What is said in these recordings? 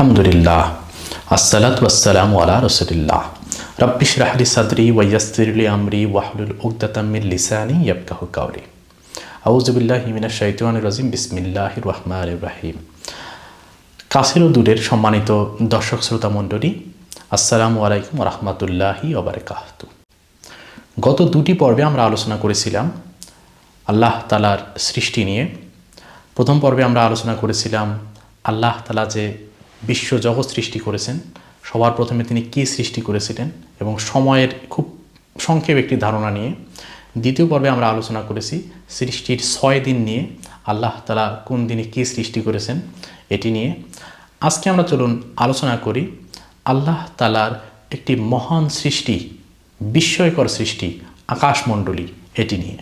আলহামদুলিল্লাহ। আসসালাত ওয়াসালামু আলা রসুলিল্লাহ। রব্বিশ রাহলি সাদরি ওয়াইয়াসতিরলি আমরি ওয়াহলুল উকদাতাম্মিল লিসানি ইয়াবকাহু কাউরি আউজুবিল্লাহ হিমিনা শৈতান রাজিম। বিসমিল্লাহ রহমান রাহিম। কাছের ও দূরের সম্মানিত দর্শক শ্রোতা মণ্ডলী, আসসালামু আলাইকুম রহমতুল্লাহি ওবরাকাতু গত দুটি পর্বে আমরা আলোচনা করেছিলাম আল্লাহ তালার সৃষ্টি নিয়ে। প্রথম পর্বে আমরা আলোচনা করেছিলাম আল্লাহ তালা যে বিশ্ব জগৎ সৃষ্টি করেছেন। সবার প্রথমে তিনি কী সৃষ্টি করেছিলেন এবং সময়ের খুব সংক্ষেপ একটি ধারণা নিয়ে। দ্বিতীয় পর্বে আমরা আলোচনা করেছি সৃষ্টির ছয় দিন নিয়ে, আল্লাহ তালা কোন দিনে কী সৃষ্টি করেছেন এটি নিয়ে। আজকে আমরা চলুন আলোচনা করি আল্লাহ তালার একটি মহান সৃষ্টি, বিস্ময়কর সৃষ্টি, আকাশমণ্ডলী এটি নিয়ে।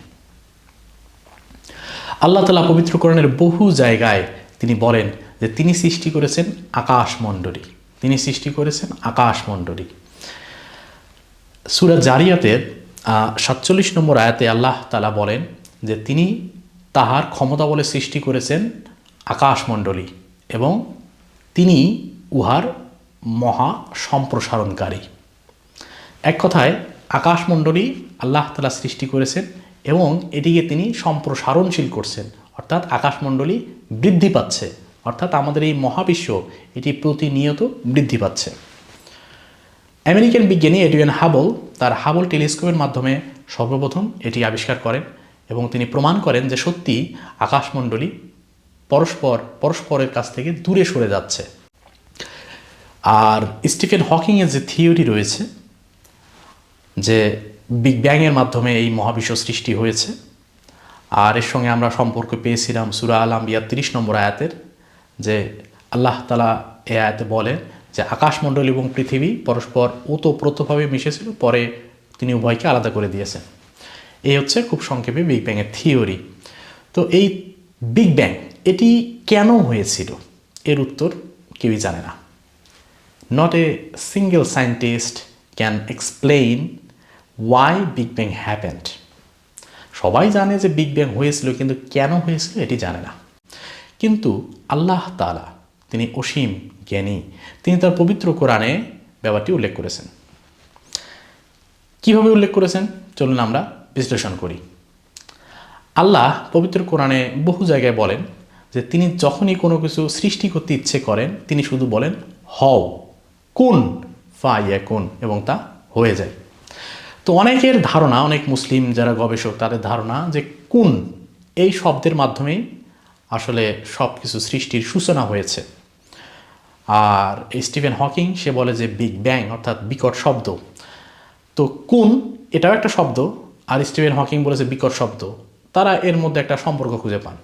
আল্লাহ তালা পবিত্রকরণের বহু জায়গায় তিনি বলেন যে তিনি সৃষ্টি করেছেন আকাশমণ্ডলী। তিনি সৃষ্টি করেছেন আকাশমণ্ডলী। সুরা জারিয়াতের সাতচল্লিশ নম্বর আয়াতে আল্লাহ তালা বলেন যে তিনি তাহার ক্ষমতা বলে সৃষ্টি করেছেন আকাশমণ্ডলী এবং তিনি উহার মহা সম্প্রসারণকারী। এক কথায়, আকাশমণ্ডলী আল্লাহ তালা সৃষ্টি করেছেন এবং এটিকে তিনি সম্প্রসারণশীল করছেন। অর্থাৎ আকাশমণ্ডলী বৃদ্ধি পাচ্ছে। অর্থাৎ আমাদের এই মহাবিশ্ব এটি প্রতিনিয়ত বৃদ্ধি পাচ্ছে। আমেরিকান বিজ্ঞানী এডুয়ান হাবল তার হাবল টেলিস্কোপের মাধ্যমে সর্বপ্রথম এটি আবিষ্কার করেন এবং তিনি প্রমাণ করেন যে সত্যি আকাশমণ্ডলী পরস্পর, পরস্পরের কাছ থেকে দূরে সরে যাচ্ছে। আর স্টিফেন হকিংয়ের যে থিওরি রয়েছে, যে বিগ ব্যাংয়ের মাধ্যমে এই মহাবিশ্ব সৃষ্টি হয়েছে, আর এর সঙ্গে আমরা সম্পর্ক পেয়েছিলাম সুরা আল আম্বিয়া তিরিশ নম্বর আয়াতের যে আল্লাহ তালা এ আয়াতে বলেন যে আকাশমণ্ডল এবং পৃথিবী পরস্পর ওতপ্রোতভাবে মিশেছিল, পরে তিনি উভয়কে আলাদা করে দিয়েছেন। এই হচ্ছে খুব সংক্ষেপে বিগ ব্যাংয়ের থিওরি তো এই বিগ ব্যাং এটি কেন হয়েছিল? এর উত্তর কেউই জানে না। Not a single scientist can explain why big bang happened সবাই জানে যে বিগ ব্যাং হয়েছিল, কিন্তু কেন হয়েছিল এটি জানে না। কিন্তু আল্লাহ তালা তিনি অসীম জ্ঞানী, তিনি তার পবিত্র কোরআনে ব্যাপারটি উল্লেখ করেছেন। কীভাবে উল্লেখ করেছেন? চলুন আমরা বিশ্লেষণ করি। আল্লাহ পবিত্র কোরআনে বহু জায়গায় বলেন যে তিনি যখনই কোনো কিছু সৃষ্টি করতে ইচ্ছে করেন, তিনি শুধু বলেন, হও, কোন ফা ইয়া কোন এবং তা হয়ে যায়। তো অনেকের ধারণা, অনেক মুসলিম যারা গবেষক, তাদের ধারণা যে কোন এই শব্দের মাধ্যমেই আসলে সব কিছু সৃষ্টির সূচনা হয়েছে। আর স্টিভেন হকিং, সে বলে যে বিগ ব্যাং অর্থাৎ বিকট শব্দ। তো কোন? এটাও একটা শব্দ। আর স্টিভেন হকিং বলেছে বিকট শব্দ। তারা এর মধ্যে একটা সম্পর্ক খুঁজে পান।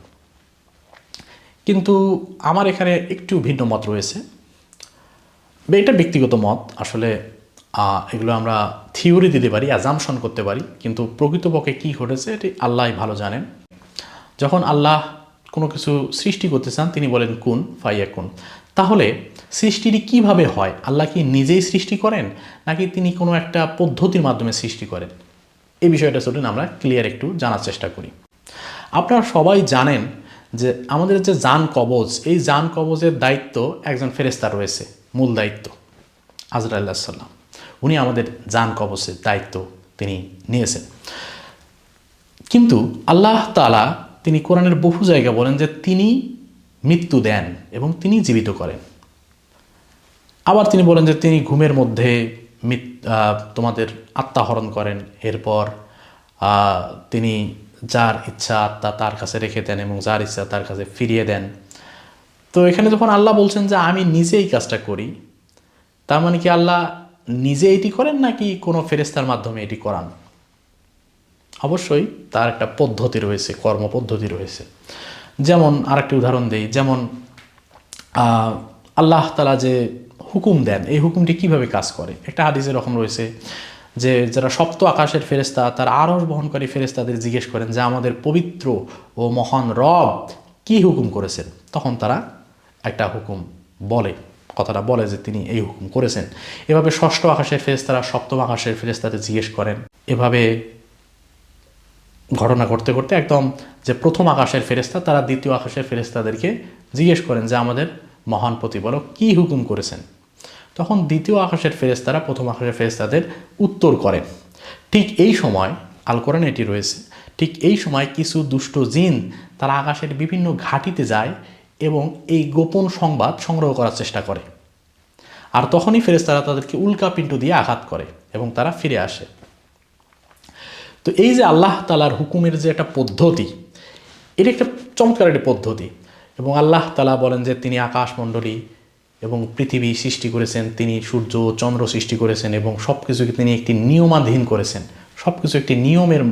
কিন্তু আমার এখানে একটু ভিন্ন মত রয়েছে। এটা ব্যক্তিগত মত। আসলে এগুলো আমরা থিওরি দিতে পারি অ্যাজামশন করতে পারি। কিন্তু প্রকৃতপক্ষে কী ঘটেছে, এটি আল্লাহ ভালো জানেন। যখন আল্লাহ কোনো কিছু সৃষ্টি করতে চান, তিনি বলেন, কুন ফাইয়া কুন তাহলে সৃষ্টিটি কীভাবে হয়? আল্লাহ কি নিজেই সৃষ্টি করেন, নাকি তিনি কোনো একটা পদ্ধতির মাধ্যমে সৃষ্টি করেন? এই বিষয়টা চলুন আমরা ক্লিয়ার একটু জানার চেষ্টা করি। আপনারা সবাই জানেন যে আমাদের যে যান কবজ, এই যান কবজের দায়িত্ব একজন ফেরেস্তা রয়েছে, মূল দায়িত্ব আজরাল্লাহ সাল্লাম উনি আমাদের যান কবচের দায়িত্ব তিনি নিয়েছেন। কিন্তু আল্লাহ তালা তিনি কোরআনের বহু জায়গা বলেন যে তিনি মৃত্যু দেন এবং তিনি জীবিত করেন। আবার তিনি বলেন যে তিনি ঘুমের মধ্যে তোমাদের আত্মাহরণ করেন। এরপর তিনি যার ইচ্ছা আত্মা তার কাছে রেখে দেন এবং যার ইচ্ছা তার কাছে ফিরিয়ে দেন। তো এখানে যখন আল্লাহ বলছেন যে আমি নিজে এই কাজটা করি, তার মানে কি আল্লাহ নিজে এটি করেন নাকি কোনো ফেরেস্তার মাধ্যমে এটি করান? অবশ্যই তার একটা পদ্ধতি রয়েছে, কর্মপদ্ধতি রয়েছে। যেমন আরেকটি উদাহরণ দেই, যেমন আল্লাহ তালা যে হুকুম দেন, এই হুকুমটি কীভাবে কাজ করে? একটা হাদিসের রকম রয়েছে যে, যারা সপ্ত আকাশের ফেরেস্তা তার আরস বহনকারী ফেরেস্তাদের জিজ্ঞেস করেন যে, আমাদের পবিত্র ও মহান রব কি হুকুম করেছেন? তখন তারা একটা হুকুম বলে, কথাটা বলে যে, তিনি এই হুকুম করেছেন। এভাবে ষষ্ঠ আকাশের ফেরেস্তারা সপ্তম আকাশের ফেরেস্তাদের জিজ্ঞেস করেন। এভাবে ঘটনা ঘটতে করতে একদম যে প্রথম আকাশের ফেরেস্তা তারা দ্বিতীয় আকাশের ফেরেস্তাদেরকে জিজ্ঞেস করেন যে, আমাদের মহান প্রতিপালক কী হুকুম করেছেন? তখন দ্বিতীয় আকাশের ফেরেস্তারা প্রথম আকাশের ফেরেস্তাদের উত্তর করেন, ঠিক এই সময়, আল এটি রয়েছে, ঠিক এই সময় কিছু দুষ্ট জিন তারা আকাশের বিভিন্ন ঘাটিতে যায় এবং এই গোপন সংবাদ সংগ্রহ করার চেষ্টা করে। আর তখনই ফেরেস্তারা তাদেরকে উল্কা পিণ্ড দিয়ে আঘাত করে এবং তারা ফিরে আসে। তো এই যে আল্লাহ তালার হুকুমের যে একটা পদ্ধতি এটা একটা চমৎকার একটি পদ্ধতি। এবং আল্লাহ তালা বলেন যে তিনি আকাশমণ্ডলী এবং পৃথিবী সৃষ্টি করেছেন, তিনি সূর্য চন্দ্র সৃষ্টি করেছেন এবং সব কিছুকে তিনি একটি নিয়মাধীন করেছেন। সব কিছু একটি নিয়মের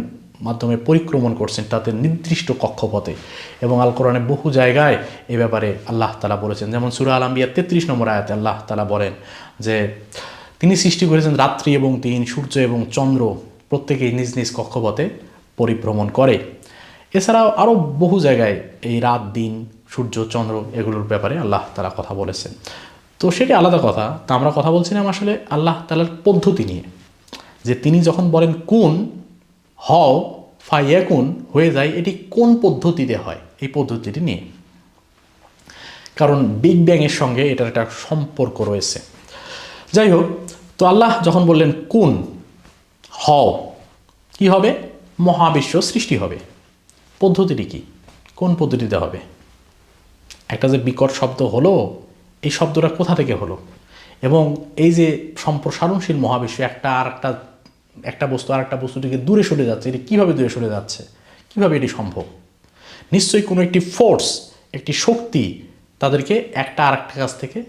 মাধ্যমে পরিক্রমণ করছেন তাদের নির্দিষ্ট কক্ষপথে। এবং আল কোরআনে বহু জায়গায় এ ব্যাপারে আল্লাহ তালা বলেছেন। যেমন সুরা আলম্বিয়া তেত্রিশ নম্বর আয়াতে আল্লাহ তালা বলেন যে, তিনি সৃষ্টি করেছেন রাত্রি এবং দিন, সূর্য এবং চন্দ্র। প্রত্যেকেই নিজ নিজ কক্ষপথে পরিভ্রমণ করে। এছাড়াও আরও বহু জায়গায় এই রাত, দিন, সূর্য, চন্দ্র এগুলোর ব্যাপারে আল্লাহ তারা কথা বলেছেন। তো সেটি আলাদা কথা, তা আমরা কথা বলছিলাম আসলে আল্লাহ তালার পদ্ধতি নিয়ে। যে তিনি যখন বলেন, কোন, হও, ফাইয়াকুন হয়ে যায়, এটি কোন পদ্ধতিতে হয়? এই পদ্ধতিটি নিয়ে। কারণ বিগ ব্যাংয়ের সঙ্গে এটার একটা সম্পর্ক রয়েছে। যাই হোক, তো আল্লাহ যখন বললেন, কোন হও। কি হবে? মহাবিশ্ব সৃষ্টি হবে। পদ্ধতিটি কি? কোন পদ্ধতিতে হবে? একটা যে বিকট শব্দ হলো, এই শব্দটা কোথা থেকে হলো? এবং এই যে সম্প্রসারণশীল মহাবিশ্ব, একটা আর একটা একটা বস্তু আর একটা বস্তু থেকে দূরে সরে যাচ্ছে, এটি কীভাবে দূরে সরে যাচ্ছে? কীভাবে এটি সম্ভব? নিশ্চয়ই কোনো একটি ফোর্স একটি শক্তি তাদেরকে একটা আর একটা কাছ থেকে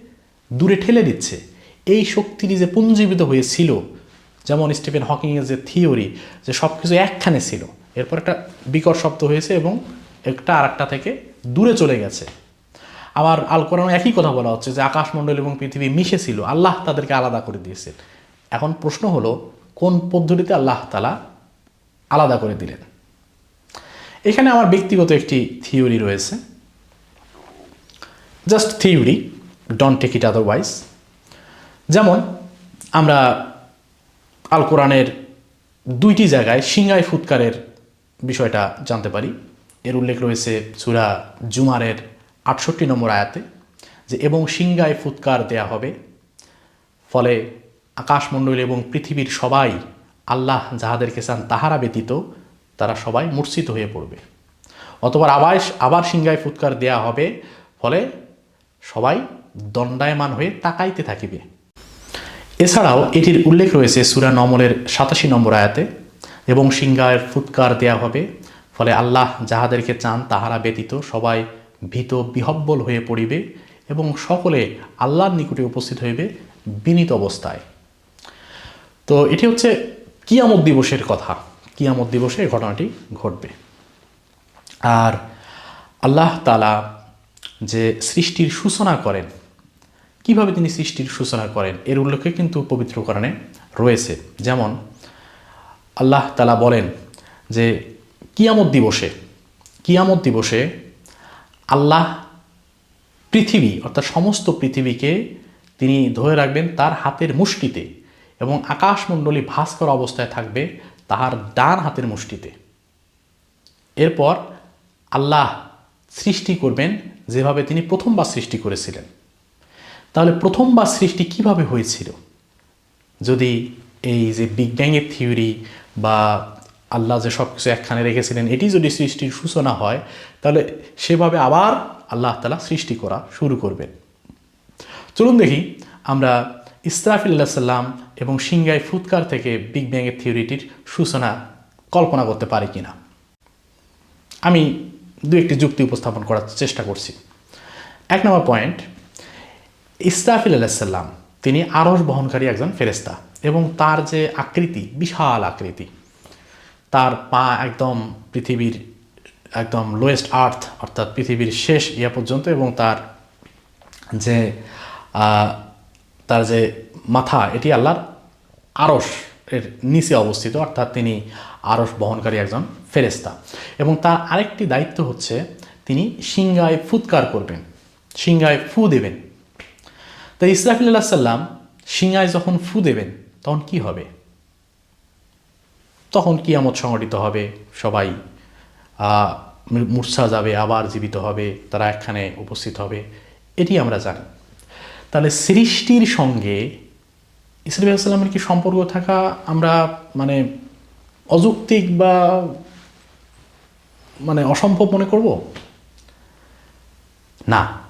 দূরে ঠেলে দিচ্ছে। এই শক্তিটি যে পুঞ্জীবিত হয়েছিল যেমন স্টিফেন হকিংয়ের যে থিওরি, যে সব কিছু একখানে ছিল, এরপর একটা বিকট শব্দ হয়েছে এবং একটা আর একটা থেকে দূরে চলে গেছে। আবার আল কোরআন একই কথা বলা হচ্ছে যে আকাশমণ্ডল এবং পৃথিবী মিশে ছিল, আল্লাহ তাদেরকে আলাদা করে দিয়েছেন। এখন প্রশ্ন হলো, কোন পদ্ধতিতে আল্লাহ তালা আলাদা করে দিলেন? এখানে আমার ব্যক্তিগত একটি থিওরি রয়েছে। Just theory, don't take it otherwise. যেমন আমরা আল কোরআনের দুইটি জায়গায় সিংহাই ফুৎকারের বিষয়টা জানতে পারি। এর উল্লেখ রয়েছে সুরা জুমারের আটষট্টি নম্বর আয়াতে যে, এবং সিংহায় ফুৎকার দেয়া হবে। ফলে আকাশমণ্ডল এবং পৃথিবীর সবাই আল্লাহ যাহাদেরকে চান তাহারা ব্যতীত তারা সবাই মূর্ছিত হয়ে পড়বে। অতবার আবার আবার সিংহায় ফুৎকার দেয়া হবে। ফলে সবাই দণ্ডায়মান হয়ে তাকাইতে থাকিবে। এছাড়াও এটির উল্লেখ রয়েছে সুরা নমলের সাতাশি নম্বর আয়াতে এবং সিংহায়ের ফুৎকার দেয়া হবে, ফলে আল্লাহ যাহাদেরকে চান তাহারা ব্যতীত সবাই ভীত বিহব্বল হয়ে পড়িবে এবং সকলে আল্লাহর নিকটে উপস্থিত হইবে বিনীত অবস্থায়। তো এটি হচ্ছে কিয়ামত দিবসের কথা। কিয়ামত দিবসে এই ঘটনাটি ঘটবে। আর আল্লাহ তালা যে সৃষ্টির সূচনা করেন কীভাবে তিনি সৃষ্টির সূচনা করেন? এর উল্লেখে কিন্তু পবিত্র কোরআনে রয়েছে। যেমন, আল্লাহ তালা বলেন যে, কিয়ামত দিবসে কিয়ামত দিবসে আল্লাহ পৃথিবী, অর্থাৎ সমস্ত পৃথিবীকে তিনি ধরে রাখবেন তার হাতের মুষ্টিতে এবং আকাশমণ্ডলী ভাস্কর অবস্থায় থাকবে তাহার ডান হাতের মুষ্টিতে। এরপর আল্লাহ সৃষ্টি করবেন যেভাবে তিনি প্রথমবার সৃষ্টি করেছিলেন। তাহলে প্রথমবার সৃষ্টি কীভাবে হয়েছিল? যদি এই যে বিগ ব্যাংয়ের থিওরি বা আল্লাহ যে সব কিছু একখানে রেখেছিলেন, এটি যদি সৃষ্টির সূচনা হয়, তাহলে সেভাবে আবার আল্লাহ তালা সৃষ্টি করা শুরু করবেন। চলুন দেখি আমরা ইসরাফিল্লা সাল্লাম এবং সিংগাই ফুৎকার থেকে বিগ ব্যাংয়ের থিওরিটির সূচনা কল্পনা করতে পারি কিনা। আমি দু একটি যুক্তি উপস্থাপন করার চেষ্টা করছি। এক নম্বর পয়েন্ট ইসরাফিল আলাইসাল্লাম তিনি আরস বহনকারী একজন ফেরেস্তা এবং তার যে আকৃতি, বিশাল আকৃতি, তার পা একদম পৃথিবীর একদম লোয়েস্ট আর্থ অর্থাৎ পৃথিবীর শেষ ইয়া পর্যন্ত এবং তার যে তার যে মাথা, এটি আল্লাহর আরস এর নিচে অবস্থিত, অর্থাৎ তিনি আরস বহনকারী একজন ফেরেস্তা এবং তার আরেকটি দায়িত্ব হচ্ছে, তিনি সিংগায় ফুৎকার করবেন সিংগায় ফু দেবেন। তাই ইসরাফিল্লাহ সাল্লাম সিংহায় যখন ফু দেবেন, তখন কি হবে? তখন কি কিয়ামত সংগঠিত হবে, সবাই মূর্ছা যাবে, আবার জীবিত হবে, তারা একখানে উপস্থিত হবে। এটি আমরা জানি। তাহলে সৃষ্টির সঙ্গে ইসলাম কি সম্পর্ক থাকা আমরা মানে অযৌক্তিক বা মানে অসম্ভব মনে করব? না।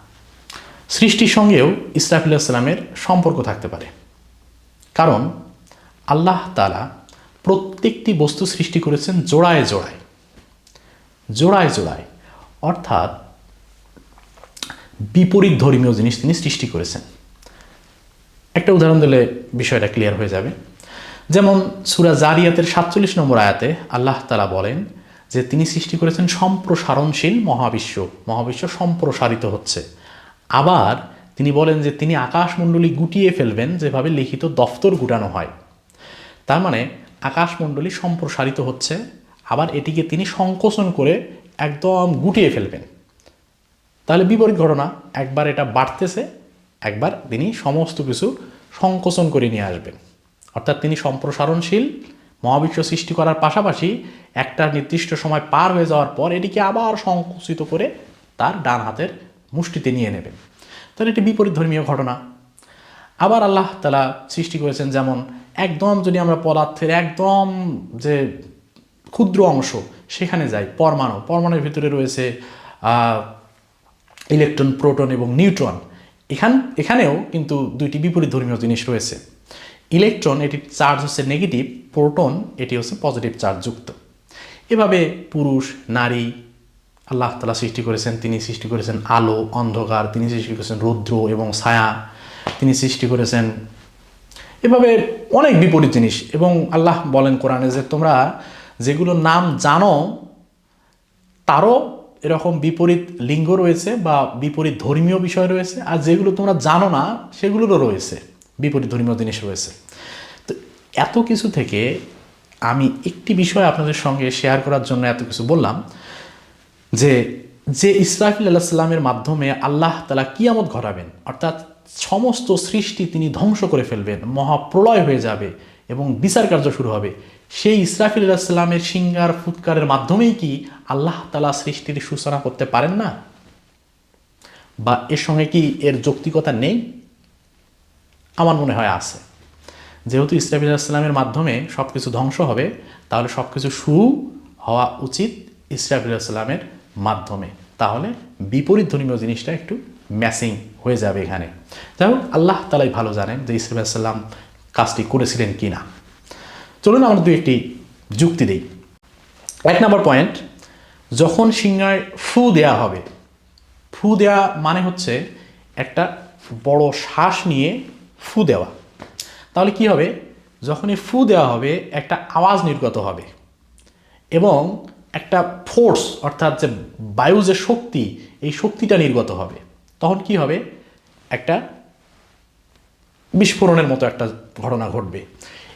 সৃষ্টির সঙ্গেও ইসরাফিল ইসলামের সম্পর্ক থাকতে পারে। কারণ আল্লাহ তালা প্রত্যেকটি বস্তু সৃষ্টি করেছেন জোড়ায় জোড়ায়। জোড়ায় জোড়ায়। অর্থাৎ বিপরীত ধর্মীয় জিনিস তিনি সৃষ্টি করেছেন। একটা উদাহরণ দিলে বিষয়টা ক্লিয়ার হয়ে যাবে। যেমন সুরা জারিয়াতের সাতচল্লিশ নম্বর আয়াতে আল্লাহ তালা বলেন যে তিনি সৃষ্টি করেছেন সম্প্রসারণশীল মহাবিশ্ব। মহাবিশ্ব সম্প্রসারিত হচ্ছে। আবার তিনি বলেন যে তিনি আকাশমণ্ডলী গুটিয়ে ফেলবেন যেভাবে লিখিত দফতর গুটানো হয়। তার মানে আকাশমণ্ডলী সম্প্রসারিত হচ্ছে, আবার এটিকে তিনি সংকোচন করে একদম গুটিয়ে ফেলবেন। তাহলে বিপরীত ঘটনা, একবার এটা বাড়তেছে, একবার তিনি সমস্ত কিছু সংকোচন করে নিয়ে আসবেন। অর্থাৎ তিনি সম্প্রসারণশীল, মহাবিশ্ব সৃষ্টি করার পাশাপাশি একটা নির্দিষ্ট সময় পার হয়ে যাওয়ার পর এটিকে আবার সংকুচিত করে তার ডান হাতের মুষ্টিতে নিয়ে নেবেন। তাহলে এটি বিপরীত ধর্মীয় ঘটনা। আবার আল্লাহ তালা সৃষ্টি করেছেন যেমন, একদম যদি আমরা পদার্থের একদম যে ক্ষুদ্র অংশ সেখানে যাই, পরমাণু। পরমাণুর ভিতরে রয়েছে ইলেকট্রন, প্রোটন এবং নিউট্রন। এখান, এখানেও কিন্তু দুইটি বিপরীত ধর্মীয় জিনিস রয়েছে। ইলেকট্রন, এটির চার্জ হচ্ছে নেগেটিভ, প্রোটন, এটি হচ্ছে পজিটিভ চার্জ যুক্ত এভাবে পুরুষ, নারী আল্লাহ তালা সৃষ্টি করেছেন, তিনি সৃষ্টি করেছেন আলো, অন্ধকার, তিনি সৃষ্টি করেছেন রৌদ্র এবং ছায়া, তিনি সৃষ্টি করেছেন এভাবে অনেক বিপরীত জিনিস এবং আল্লাহ বলেন কোরআনে যে তোমরা যেগুলো নাম জানো, তারও এরকম বিপরীত লিঙ্গ রয়েছে বা বিপরীত ধর্মীয় বিষয় রয়েছে আর যেগুলো তোমরা জানো না, সেগুলোরও রয়েছে, বিপরীত ধর্মীয় জিনিস রয়েছে। তো এত কিছু থেকে আমি একটি বিষয় আপনাদের সঙ্গে শেয়ার করার জন্য এত কিছু বললাম। যে যে ইসরাফিল আল্লাহ সাল্লামের মাধ্যমে আল্লাহ তালা কিয়ামত ঘটাবেন, অর্থাৎ সমস্ত সৃষ্টি তিনি ধ্বংস করে ফেলবেন, মহাপ্রলয় হয়ে যাবে এবং বিচার কার্য শুরু হবে। সেই ইসরাফিল আল্লাহ সাল্লামের সিঙ্গার, ফুৎকারের মাধ্যমেই কি আল্লাহ তালা সৃষ্টির সূচনা করতে পারেন না? বা এর সঙ্গে কি এর যৌক্তিকতা নেই? আমার মনে হয় আছে। যেহেতু ইসরাফিল ইসলামের মাধ্যমে সব কিছু ধ্বংস হবে, তাহলে সব কিছু শুরু হওয়া উচিত ইসরাফিল ইসলামের মাধ্যমে। তাহলে বিপরীত ধর্মীয় জিনিসটা একটু ম্যাসিং হয়ে যাবে এখানে। যাই হোক, আল্লাহ তালাই ভালো জানেন যে সাল্লাম কাজটি করেছিলেন কি না। চলুন আমরা দু একটি যুক্তি দিই। এক নম্বর পয়েন্ট যখন সিংহায় ফু দেয়া হবে, ফু দেওয়া মানে হচ্ছে একটা বড় শ্বাস নিয়ে ফু দেওয়া। তাহলে কি হবে? যখনই ফু দেওয়া হবে, একটা আওয়াজ নির্গত হবে। এবং একটা ফোর্স অর্থাৎ যে বায়ু যে শক্তি, এই শক্তিটা নির্গত হবে। তখন কি হবে? একটা বিস্ফোরণের মতো একটা ঘটনা ঘটবে।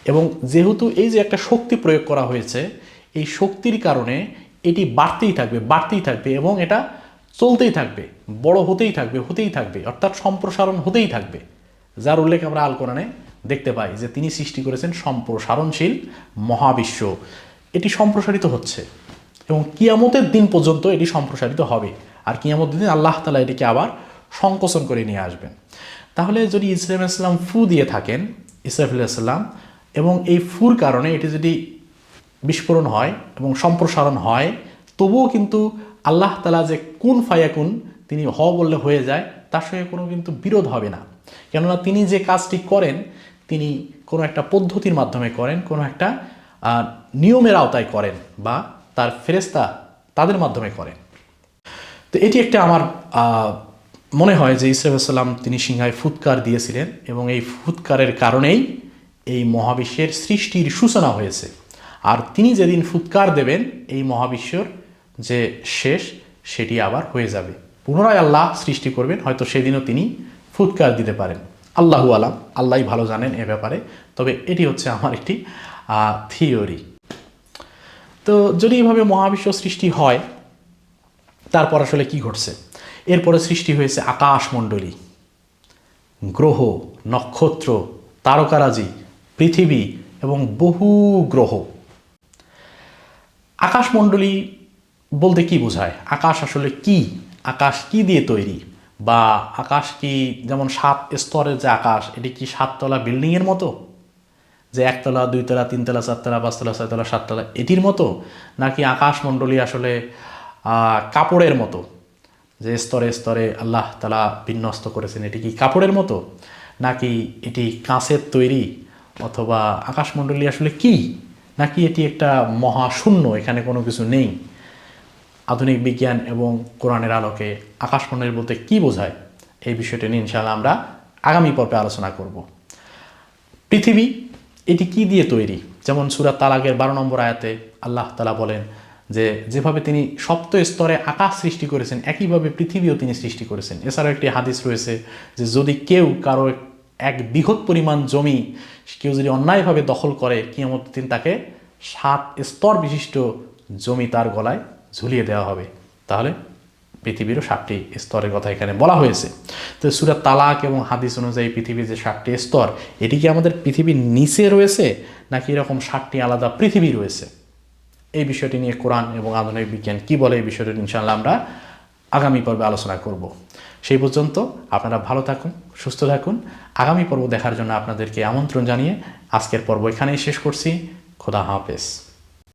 এবং যেহেতু এই যে একটা শক্তি প্রয়োগ করা হয়েছে, এই শক্তির কারণে এটি বাড়তেই থাকবে বাড়তেই থাকবে এবং এটা চলতেই থাকবে, বড় হতেই থাকবে হতেই থাকবে, অর্থাৎ সম্প্রসারণ হতেই থাকবে। যার উল্লেখ আমরা আল কোরআনে দেখতে পাই যে তিনি সৃষ্টি করেছেন সম্প্রসারণশীল মহাবিশ্ব। এটি সম্প্রসারিত হচ্ছে। এবং কিয়ামতের দিন পর্যন্ত এটি সম্প্রসারিত হবে। আর কিয়ামতের দিন আল্লাহ তালা এটিকে আবার সংকোচন করে নিয়ে আসবেন। তাহলে যদি ইসলাম ইসলাম ফু দিয়ে থাকেন ইসরাফিল্লাম এবং এই ফুর কারণে এটি যদি বিস্ফোরণ হয় এবং সম্প্রসারণ হয়, তবুও কিন্তু আল্লাহ তালা যে কোন ফায়াকুন, তিনি হ বললে হয়ে যায়, তার সঙ্গে কোনো কিন্তু বিরোধ হবে না। কেননা তিনি যে কাজটি করেন, তিনি কোনো একটা পদ্ধতির মাধ্যমে করেন, কোনো একটা নিয়মের আওতায় করেন বা তার ফেরেস্তা তাদের মাধ্যমে করেন। তো এটি একটা আমার মনে হয় যে ইসরাফাল্লাম তিনি সিংহায় ফুৎকার দিয়েছিলেন এবং এই ফুৎকারের কারণেই এই মহাবিশ্বের সৃষ্টির সূচনা হয়েছে। আর তিনি যেদিন ফুৎকার দেবেন এই মহাবিশ্বর যে শেষ, সেটি আবার হয়ে যাবে। পুনরায় আল্লাহ সৃষ্টি করবেন, হয়তো সেদিনও তিনি ফুৎকার দিতে পারেন। আল্লাহু আলাম আল্লাহ ভালো জানেন এ ব্যাপারে। তবে এটি হচ্ছে আমার একটি থিওরি। তো যদি এইভাবে মহাবিশ্ব সৃষ্টি হয়, তারপর আসলে কি ঘটছে? এরপরে সৃষ্টি হয়েছে আকাশমণ্ডলী, গ্রহ, নক্ষত্র, তারকারাজি, পৃথিবী এবং বহু গ্রহ। আকাশমণ্ডলী বলতে কি বোঝায়? আকাশ আসলে কি? আকাশ কি দিয়ে তৈরি? বা আকাশ কি যেমন সাত স্তরের যে আকাশ, এটি কি সাততলা বিল্ডিংয়ের মতো? যে একতলা, দুইতলা, তিনতলা, চারতলা, পাঁচতলা, ছয়তলা, সাততলা, এটির মতো? নাকি আকাশমণ্ডলী আসলে কাপড়ের মতো? যে স্তরে স্তরে আল্লাহ তালা বিন্যস্ত করেছেন, এটি কি কাপড়ের মতো? নাকি এটি কাঁচের তৈরি? অথবা আকাশমণ্ডলী আসলে কি? নাকি এটি একটা মহাশূন্য, এখানে কোনো কিছু নেই? আধুনিক বিজ্ঞান এবং কোরআনের আলোকে আকাশমণ্ডলী বলতে কি বোঝায়? এই বিষয়টি নিয়ে ইনশাআল্লাহ আমরা আগামী পর্বে আলোচনা করব। পৃথিবী এটি কি দিয়ে তৈরি? যেমন সুরাত তালাকের বারো নম্বর আয়াতে আল্লাহ তালা বলেন যে, যেভাবে তিনি সপ্ত স্তরে আকাশ সৃষ্টি করেছেন, একইভাবে পৃথিবীও তিনি সৃষ্টি করেছেন। এছাড়াও একটি হাদিস রয়েছে যে, যদি কেউ কারও এক বৃহৎ পরিমাণ জমি কেউ যদি অন্যায়ভাবে দখল করে, কিয়ামত দিন তাকে সাত স্তর বিশিষ্ট জমি তার গলায় ঝুলিয়ে দেওয়া হবে। তাহলে পৃথিবীরও সাতটি স্তরের কথা এখানে বলা হয়েছে। তো সুরা তালাক এবং হাদিস অনুযায়ী পৃথিবীর যে সাতটি স্তর, এটি কি আমাদের পৃথিবীর নিচে রয়েছে, নাকি এরকম সাতটি আলাদা পৃথিবী রয়েছে? এই বিষয়টি নিয়ে কোরআন এবং আধুনিক বিজ্ঞান কি বলে এই বিষয়টি ইনশাল্লাহ আমরা আগামী পর্বে আলোচনা করব। সেই পর্যন্ত আপনারা ভালো থাকুন, সুস্থ থাকুন। আগামী পর্ব দেখার জন্য আপনাদেরকে আমন্ত্রণ জানিয়ে আজকের পর্ব এখানেই শেষ করছি। খোদা হাফেজ।